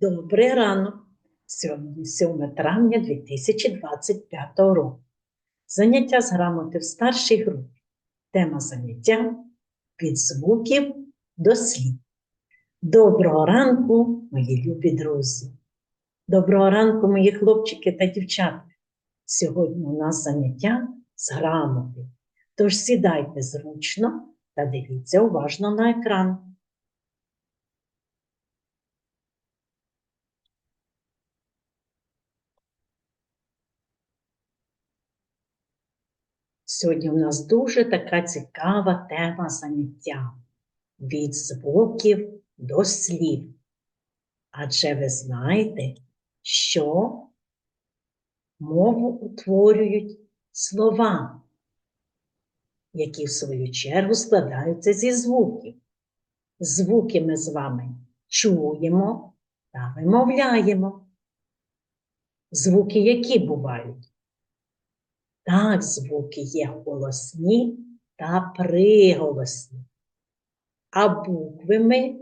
Добрий ранок. Сьогодні 7 травня 2025 року. Заняття з грамоти в старшій групі. Тема заняття від звуків до слів. Доброго ранку, мої любі друзі. Доброго ранку, мої хлопчики та дівчатки. Сьогодні у нас заняття з грамоти. Тож сідайте зручно та дивіться уважно на екран. Сьогодні у нас дуже така цікава тема заняття від звуків до слів. Адже ви знаєте, що мову утворюють слова, які в свою чергу складаються зі звуків. Звуки ми з вами чуємо та вимовляємо. Звуки які бувають? Так, звуки є голосні та приголосні. А букви ми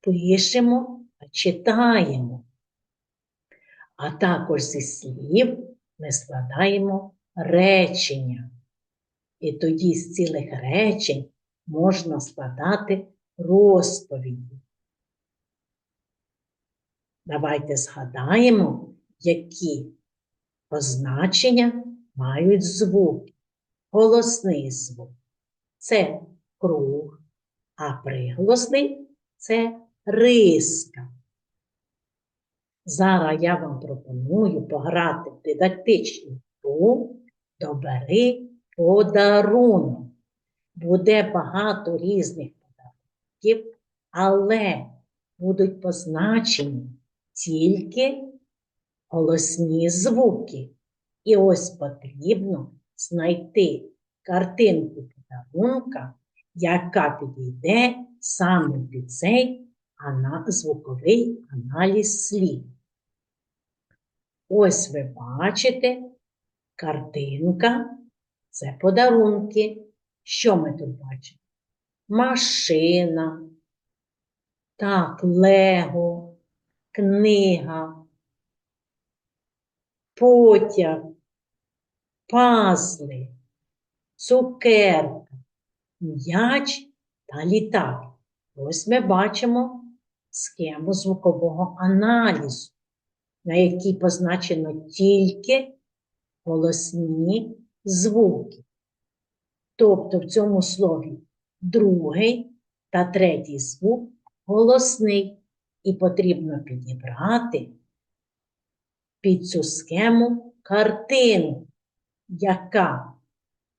пишемо та читаємо. А також зі слів ми складаємо речення. І тоді з цілих речень можна складати розповіді. Давайте згадаємо, які позначення мають звуки. Голосний звук це круг, а приголосний це риска. Зараз я вам пропоную пограти в дидактичну гру Добери подарунок. Буде багато різних подарунків, але будуть позначені тільки голосні звуки. І ось потрібно знайти картинку подарунка, яка підійде саме під цей звуковий аналіз слів. Ось ви бачите картинка це подарунки. Що ми тут бачимо? Машина, так, лего, книга, потяг, пазли, цукерка, м'яч та літак. Ось ми бачимо схему звукового аналізу, на якій позначено тільки голосні звуки. Тобто в цьому слові другий та третій звук голосний, і потрібно підібрати під цю схему картину, яка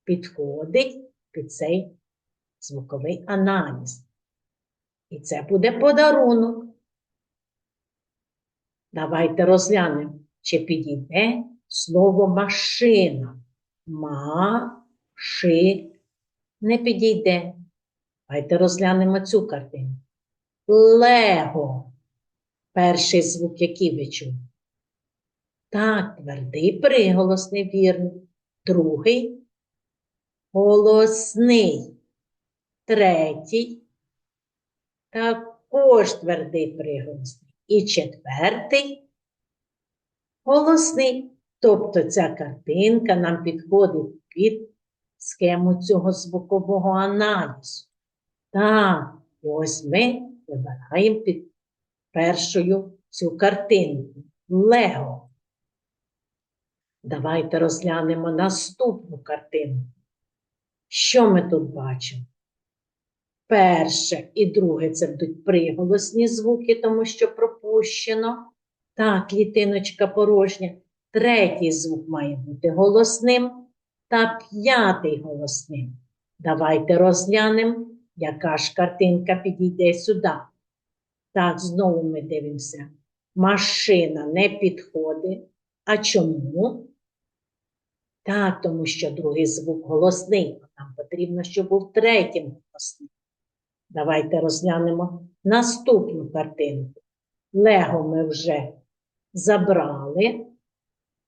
підходить під цей звуковий аналіз. І це буде подарунок. Давайте розглянемо, чи підійде слово машина. Маши не підійде. Давайте розглянемо цю картину. Лего. Перший звук, який ви чули? Так, твердий приголосний, вірно. Другий голосний. Третій також твердий приголосний. І четвертий голосний. Тобто ця картинка нам підходить під схему цього звукового аналізу. Так, ось ми вибираємо під першою цю картинку. Лего. Давайте розглянемо наступну картину. Що ми тут бачимо? Перше і друге це будуть приголосні звуки, тому що пропущено. Так, клітиночка порожня. Третій звук має бути голосним та п'ятий голосним. Давайте розглянемо, яка ж картинка підійде сюди. Так, знову ми дивимося. Машина не підходить. А чому? Так, тому що другий звук голосний. а Нам потрібно, щоб був третім голосним. Давайте розглянемо наступну картинку. Лего ми вже забрали.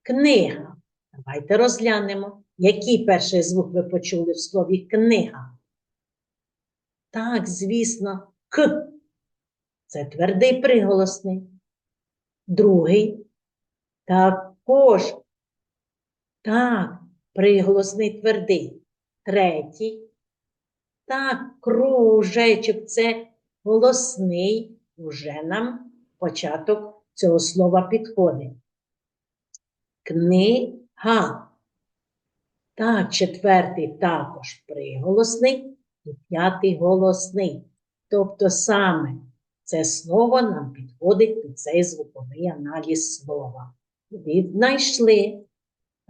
Книга. Давайте розглянемо, який перший звук ви почули в слові книга. Так, звісно, К. Це твердий приголосний. Другий також. Так, приголосний твердий. Третій. Так, кружечок це голосний. Уже нам початок цього слова підходить. Книга. Так, четвертий також приголосний і п'ятий голосний. Тобто саме це слово нам підходить під цей звуковий аналіз слова. Віднайшли.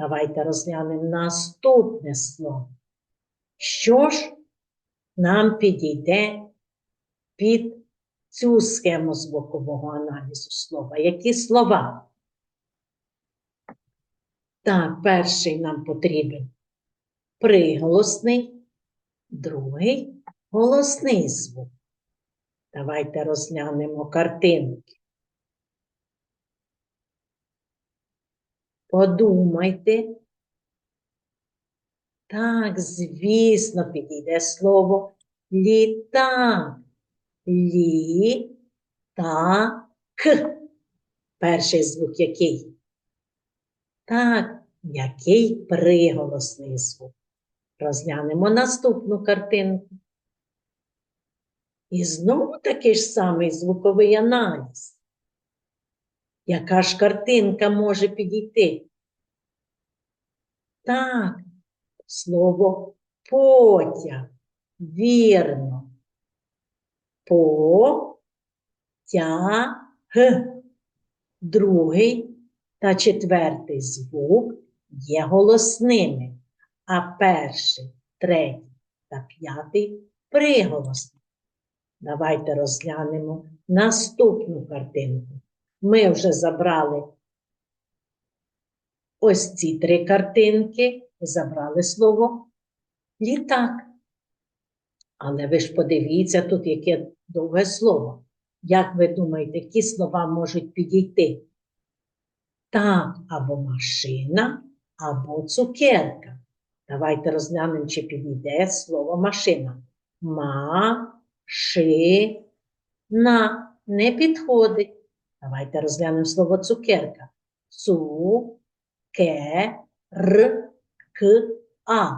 Давайте розглянемо наступне слово. Що ж нам підійде під цю схему звукового аналізу слова? Які слова? Так, перший нам потрібен приголосний, другий голосний звук. Давайте розглянемо картинки. Подумайте. Так, звісно, підійде слово літак. Лі та к. Перший звук який? Так, який приголосний звук. Розглянемо наступну картинку. І знову такий ж самий звуковий аналіз. Яка ж картинка може підійти? Так, слово потяг. Вірно. По тя г. Другий та четвертий звук є голосними, а перший, третій та п'ятий приголосні. Давайте розглянемо наступну картинку. Ми вже забрали ось ці три картинки забрали слово літак. Але ви ж подивіться, тут яке довге слово. Як ви думаєте, які слова можуть підійти? Так, або машина, або цукерка. Давайте розглянемо, чи підійде слово машина. Ма, ши, на не підходить. Давайте розглянемо слово цукерка. Цу, ке, р, к, а.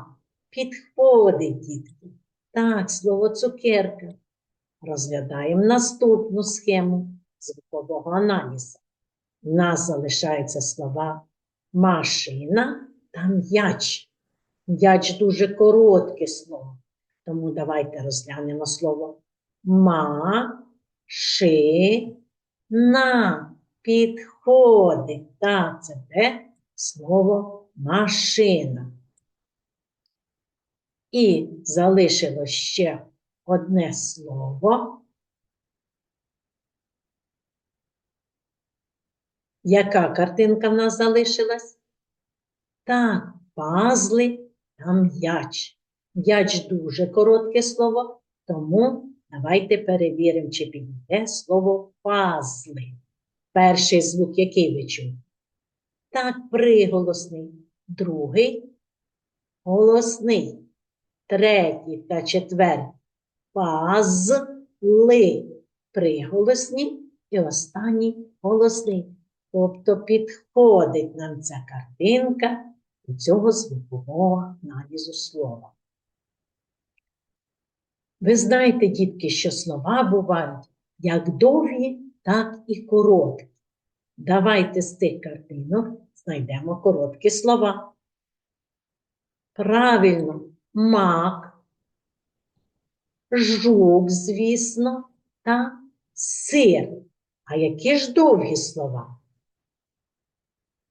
Підходить, дітки. Так, слово цукерка. Розглядаємо наступну схему звукового аналізу. У нас залишаються слова машина та м'яч. М'яч дуже коротке слово. Тому давайте розглянемо слово машина. Підходить. Так, це де слово машина. І залишилось ще одне слово. Яка картинка в нас залишилась? Так, пазли та м'яч. М'яч дуже коротке слово, тому давайте перевіримо, чи підійде слово пазли. Перший звук, який ви чули? Так, приголосний. Другий голосний. Третій та четвертий пазли. Приголосні і останній голосний. Тобто підходить нам ця картинка до цього звукового аналізу слова. Ви знаєте, дітки, що слова бувають як довгі, так і короткі. Давайте з тих картинок знайдемо короткі слова. Правильно, мак, жук, звісно, та сир. А які ж довгі слова?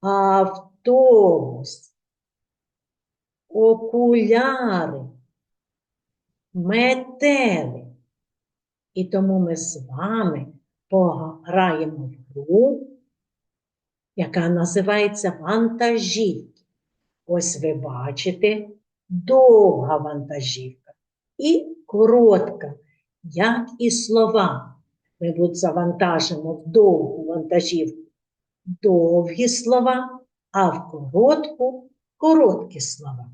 Автобус, окуляри, метели. І тому ми з вами пограємо в гру, яка називається вантажівки. Ось ви бачите довга вантажівка і коротка, як і слова. Ми тут завантажимо в довгу вантажівку довгі слова, а в коротку короткі слова.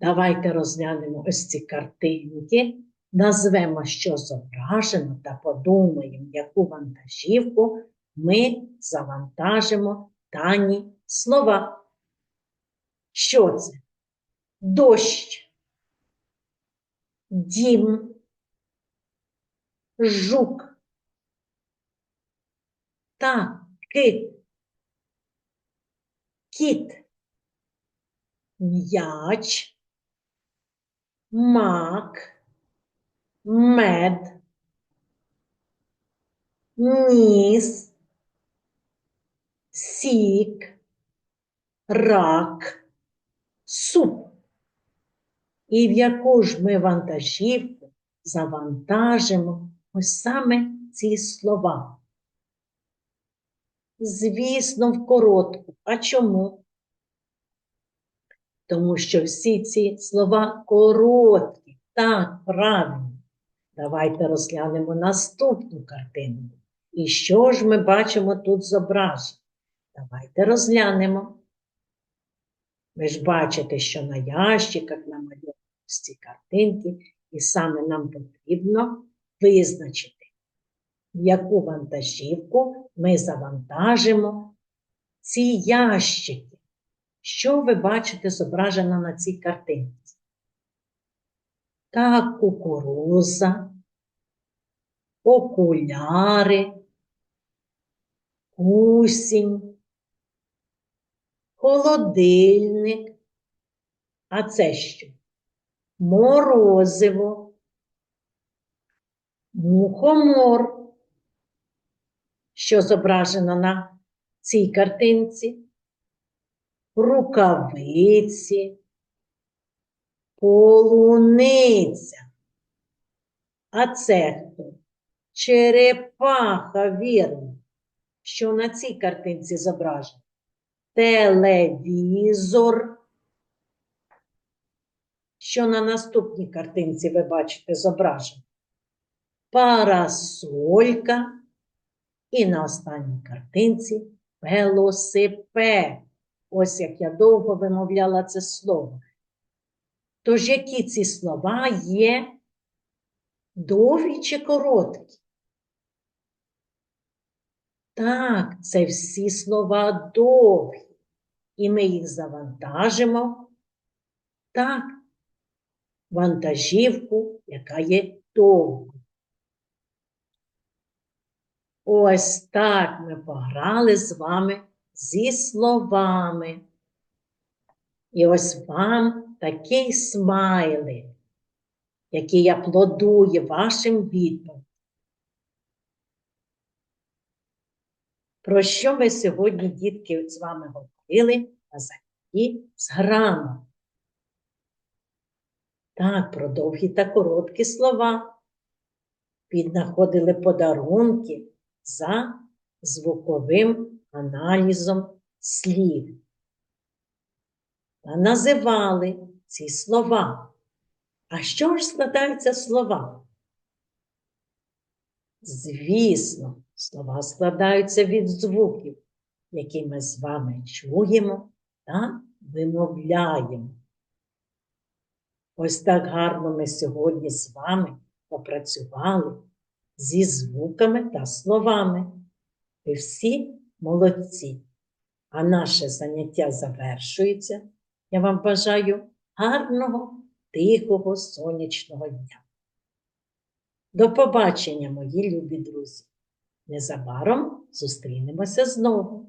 Давайте розглянемо ось ці картинки назвемо, що зображено, та подумаємо, яку вантажівку ми завантажимо дані слова. Що це? Дощ, дім, жук, та кит, кіт, м'яч, мак, мед, ніс, сік, рак, суп. І в яку ж ми вантажівку завантажимо ось саме ці слова. Звісно, в коротку. А чому? Тому що всі ці слова короткі. Так, правильно. Давайте розглянемо наступну картину. І що ж ми бачимо тут зображено? Давайте розглянемо. Ви ж бачите, що на ящиках намальовані ці картинки, і саме нам потрібно визначити, яку вантажівку ми завантажимо ці ящики. Що ви бачите зображено на цій картинці? Так, кукуруза, окуляри, гусінь, холодильник. А це що? Морозиво, мухомор, що зображено на цій картинці, рукавиці, полуниця. А це хто? Черепаха, вірно, що на цій картинці зображено. Телевізор. Що на наступній картинці ви бачите зображено? Парасолька. І на останній картинці велосипед. Ось як я довго вимовляла це слово. Тож, які ці слова є довгі чи короткі? Так, це всі слова довгі. І ми їх завантажимо. Так, вантажівку, яка є довгою. Ось так ми пограли з вами зі словами. І ось вам такий смайлик, який я плодую вашим відповідям. Про що ми сьогодні, дітки, з вами говорили на занятті з грамом? Так, про довгі та короткі слова. Піднаходили подарунки за звуковим аналізом слів. Та називали ці слова. А що ж складаються слова? Звісно, слова складаються від звуків, які ми з вами чуємо та вимовляємо. Ось так гарно ми сьогодні з вами попрацювали зі звуками та словами. Ви всі молодці. А наше заняття завершується. Я вам бажаю гарного, тихого, сонячного дня. До побачення, мої любі друзі! Незабаром зустрінемося знову.